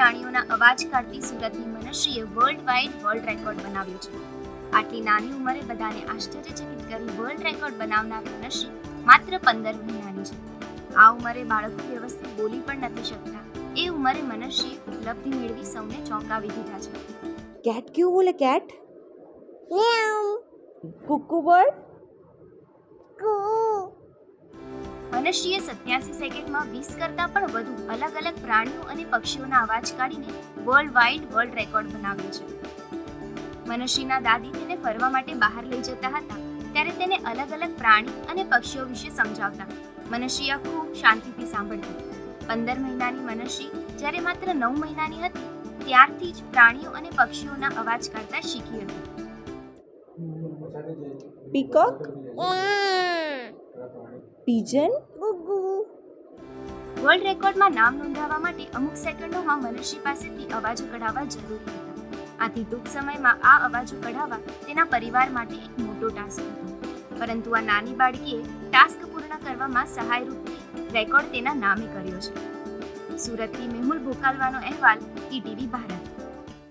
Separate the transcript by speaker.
Speaker 1: પ્રાણીઓના અવાજ કાઢતી સુરતની મનશ્રીએ વર્લ્ડ વાઇડ વર્લ્ડ રેકોર્ડ બનાવ્યો છે. આટલી નાની ઉંમરે બધાને આશ્ચર્યચકિત કરી વર્લ્ડ રેકોર્ડ બનાવનાર મનશ્રી માત્ર પંદર મહિનાની છે. આ ઉંમરે બાળકો વ્યવસ્થિત બોલી પણ નથી શકતા. એ ઉંમરે મનશ્રીએ ઉપલબ્ધિ મેળવી સૌને ચોંકાવી દીધા છે.
Speaker 2: કેટ ક્યુ બોલે કેટ કુકુ. બર્ડ
Speaker 1: મનશ્રીએ સત્યાસી સેકન્ડમાં વીસ કરતાં પણ વધુ અલગ અલગ પ્રાણીઓ અને પક્ષીઓના અવાજ કાઢીને વર્લ્ડ વાઇડ વર્લ્ડ રેકોર્ડ બનાવ્યો છે. મનશ્રીના દાદી તેને ફરવા માટે બહાર લઈ જતા હતા ત્યારે તેને અલગ અલગ પ્રાણી અને પક્ષીઓ વિશે સમજાવતા. મનશ્રી આ ખૂબ શાંતિથી સાંભળતી પંદર મહિનાની મનશ્રી જ્યારે માત્ર નવ મહિનાની હતી ત્યારથી જ પ્રાણીઓ અને પક્ષીઓના અવાજ કરતા શીખી હતી.
Speaker 2: પીજન ગુગુ.
Speaker 1: વર્લ્ડ રેકોર્ડમાં નામ નોંધાવવા માટે અમુક સેકન્ડોમાં મનુષ્ય પાસેથી અવાજો કઢાવવા જરૂરી હતા. આથી ટૂંક સમયમાં આ અવાજો કઢાવવા તેના પરિવાર માટે એક મોટો ટાસ્ક હતો. પરંતુ આ નાની બાળકીએ ટાસ્ક પૂર્ણ કરવામાં સહાયરૂપ રેકોર્ડ તેના નામે કર્યો છે. સુરતથી મેહુલ ભોકાલવાનો અહેવાલ ઈટીવી ભારત.